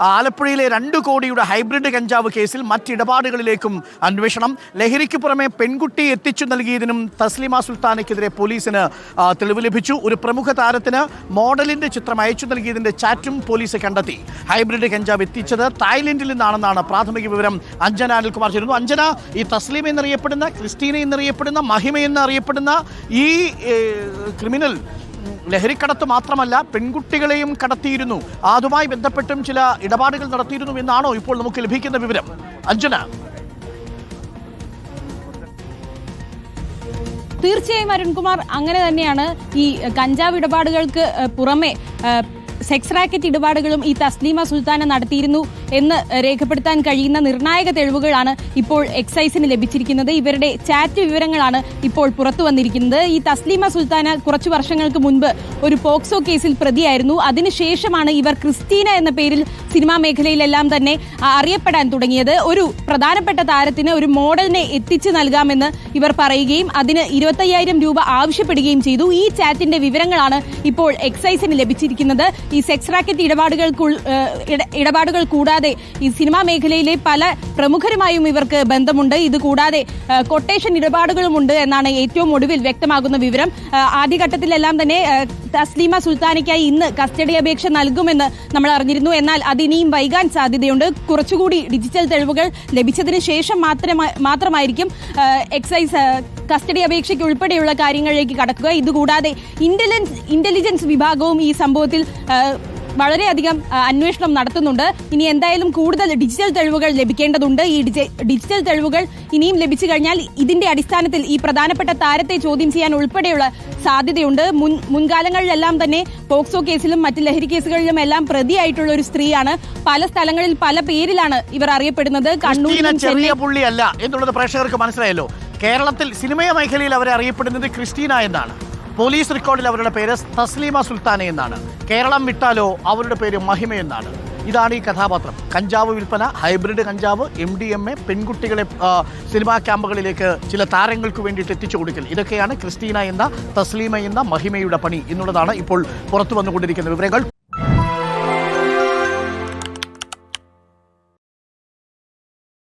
ആലപ്പുഴയിലെ രണ്ട് കോടിയുടെ ഹൈബ്രിഡ് കഞ്ചാവ് കേസിൽ മറ്റിടപാടുകളിലേക്കും അന്വേഷണം. ലഹരിക്ക് പുറമെ പെൺകുട്ടിയെ എത്തിച്ചു നൽകിയതിനും തസ്ലിമ സുൽത്താനയ്ക്കെതിരെ പോലീസിന് തെളിവ് ലഭിച്ചു. ഒരു പ്രമുഖ താരത്തിന് മോഡലിന്റെ ചിത്രം അയച്ചു നൽകിയതിന്റെ ചാറ്റും പോലീസ് കണ്ടെത്തി. ഹൈബ്രിഡ് കഞ്ചാവ് എത്തിച്ചത് തായ്ലൻഡിൽ നിന്നാണെന്നാണ് പ്രാഥമിക വിവരം. അഞ്ജന അനിൽകുമാർ ചേരുന്നു. അഞ്ജന ഈ തസ്ലീം എന്നറിയപ്പെടുന്ന ക്രിസ്റ്റീന എന്നറിയപ്പെടുന്ന മഹിമ എന്നറിയപ്പെടുന്ന ഈ ക്രിമിനൽ ലഹരിക്കടത്ത് മാത്രമല്ല പെൺകുട്ടികളെയും കടത്തിയിരുന്നു. അതുമായി ബന്ധപ്പെട്ടും ചില ഇടപാടുകൾ നടത്തിയിരുന്നു എന്നാണോ ഇപ്പോൾ നമുക്ക് ലഭിക്കുന്ന വിവരം. അഞ്ജന. തീർച്ചയായും അരുൺകുമാർ അങ്ങനെ തന്നെയാണ് ഈ കഞ്ചാവ് ഇടപാടുകൾക്ക് പുറമെ സെക്സ് റാക്കറ്റ് ഇടപാടുകളും ഈ തസ്ലീമ സുൽത്താന നടത്തിയിരുന്നു എന്ന് രേഖപ്പെടുത്താൻ കഴിയുന്ന നിർണായക തെളിവുകളാണ് ഇപ്പോൾ എക്സൈസിന് ലഭിച്ചിരിക്കുന്നത്. ഇവരുടെ ചാറ്റ് വിവരങ്ങളാണ് ഇപ്പോൾ പുറത്തു വന്നിരിക്കുന്നത്. ഈ തസ്ലീമ സുൽത്താന കുറച്ചു വർഷങ്ങൾക്ക് മുൻപ് ഒരു പോക്സോ കേസിൽ പ്രതിയായിരുന്നു. അതിനുശേഷമാണ് ഇവർ ക്രിസ്റ്റീന എന്ന പേരിൽ സിനിമാ മേഖലയിലെല്ലാം തന്നെ അറിയപ്പെടാൻ തുടങ്ങിയത്. ഒരു പ്രധാനപ്പെട്ട താരത്തിന് ഒരു മോഡലിനെ എത്തിച്ചു നൽകാമെന്ന് ഇവർ പറയുകയും അതിന് ഇരുപത്തയ്യായിരം രൂപ ആവശ്യപ്പെടുകയും ചെയ്തു. ഈ ചാറ്റിന്റെ വിവരങ്ങളാണ് ഇപ്പോൾ എക്സൈസിന് ലഭിച്ചിരിക്കുന്നത്. ഈ സെക്സ് റാക്കറ്റ് ഇടപാടുകൾ ഇടപാടുകൾ കൂടാതെ ഈ സിനിമാ മേഖലയിലെ പല പ്രമുഖരുമായും ഇവർക്ക് ബന്ധമുണ്ട്. ഇത് കൂടാതെ കൊട്ടേഷൻ ഇടപാടുകളുമുണ്ട് എന്നാണ് ഏറ്റവും ഒടുവിൽ വ്യക്തമാകുന്ന വിവരം. ആദ്യഘട്ടത്തിലെല്ലാം തന്നെ തസ്ലീമ സുൽത്താനയ്ക്കായി ഇന്ന് കസ്റ്റഡി അപേക്ഷ നൽകുമെന്ന് നമ്മൾ അറിഞ്ഞിരുന്നു. എന്നാൽ അതിനിയും വൈകാൻ സാധ്യതയുണ്ട്. കുറച്ചുകൂടി ഡിജിറ്റൽ തെളിവുകൾ ലഭിച്ചതിന് ശേഷം മാത്രമാ മാത്രമായിരിക്കും എക്സൈസ് കസ്റ്റഡി അപേക്ഷയ്ക്ക് ഉൾപ്പെടെയുള്ള കാര്യങ്ങളിലേക്ക് കടക്കുക. ഇതുകൂടാതെ ഇന്റലിജൻസ് ഇന്റലിജൻസ് വിഭാഗവും ഈ സംഭവത്തിൽ വളരെയധികം അന്വേഷണം നടത്തുന്നുണ്ട്. ഇനി എന്തായാലും കൂടുതൽ ഡിജിറ്റൽ തെളിവുകൾ ലഭിക്കേണ്ടതുണ്ട്. ഈ ഡിജിറ്റൽ തെളിവുകൾ ഇനിയും ലഭിച്ചു കഴിഞ്ഞാൽ ഇതിന്റെ അടിസ്ഥാനത്തിൽ ഈ പ്രധാനപ്പെട്ട താരത്തെ ചോദ്യം ചെയ്യാൻ ഉൾപ്പെടെയുള്ള സാധ്യതയുണ്ട്. മുൻ മുൻകാലങ്ങളിലെല്ലാം തന്നെ പോക്സോ കേസിലും മറ്റ് ലഹരി കേസുകളിലും എല്ലാം പ്രതിയായിട്ടുള്ള ഒരു സ്ത്രീയാണ്. പല സ്ഥലങ്ങളിൽ പല പേരിലാണ് ഇവർ അറിയപ്പെടുന്നത്. കണ്ണൂരിലും ചെറിയ പുള്ളിയല്ല എന്നുള്ളത് പ്രേക്ഷകർക്ക് മനസ്സിലായല്ലോ. കേരളത്തിൽ സിനിമയ മേഖലയിൽ അവരെ അറിയപ്പെടുന്നത് ക്രിസ്റ്റീന എന്നാണ്. പോലീസ് റെക്കോർഡിൽ അവരുടെ പേര് തസ്ലീമ സുൽത്താന എന്നാണ്. കേരളം വിട്ടാലോ അവരുടെ പേര് മഹിമ എന്നാണ്. ഇതാണ് ഈ കഥാപാത്രം. കഞ്ചാവ് വിൽപ്പന ഹൈബ്രിഡ് കഞ്ചാവ് എം ഡി എം എ പെൺകുട്ടികളെ സിനിമാ ക്യാമ്പുകളിലേക്ക് ചില താരങ്ങൾക്ക് വേണ്ടിയിട്ട് എത്തിച്ചു കൊടുക്കൽ. ഇതൊക്കെയാണ് ക്രിസ്റ്റീന എന്ന തസ്ലീമ എന്ന മഹിമയുടെ പണി എന്നുള്ളതാണ് ഇപ്പോൾ പുറത്തു വന്നുകൊണ്ടിരിക്കുന്ന വിവരങ്ങൾ.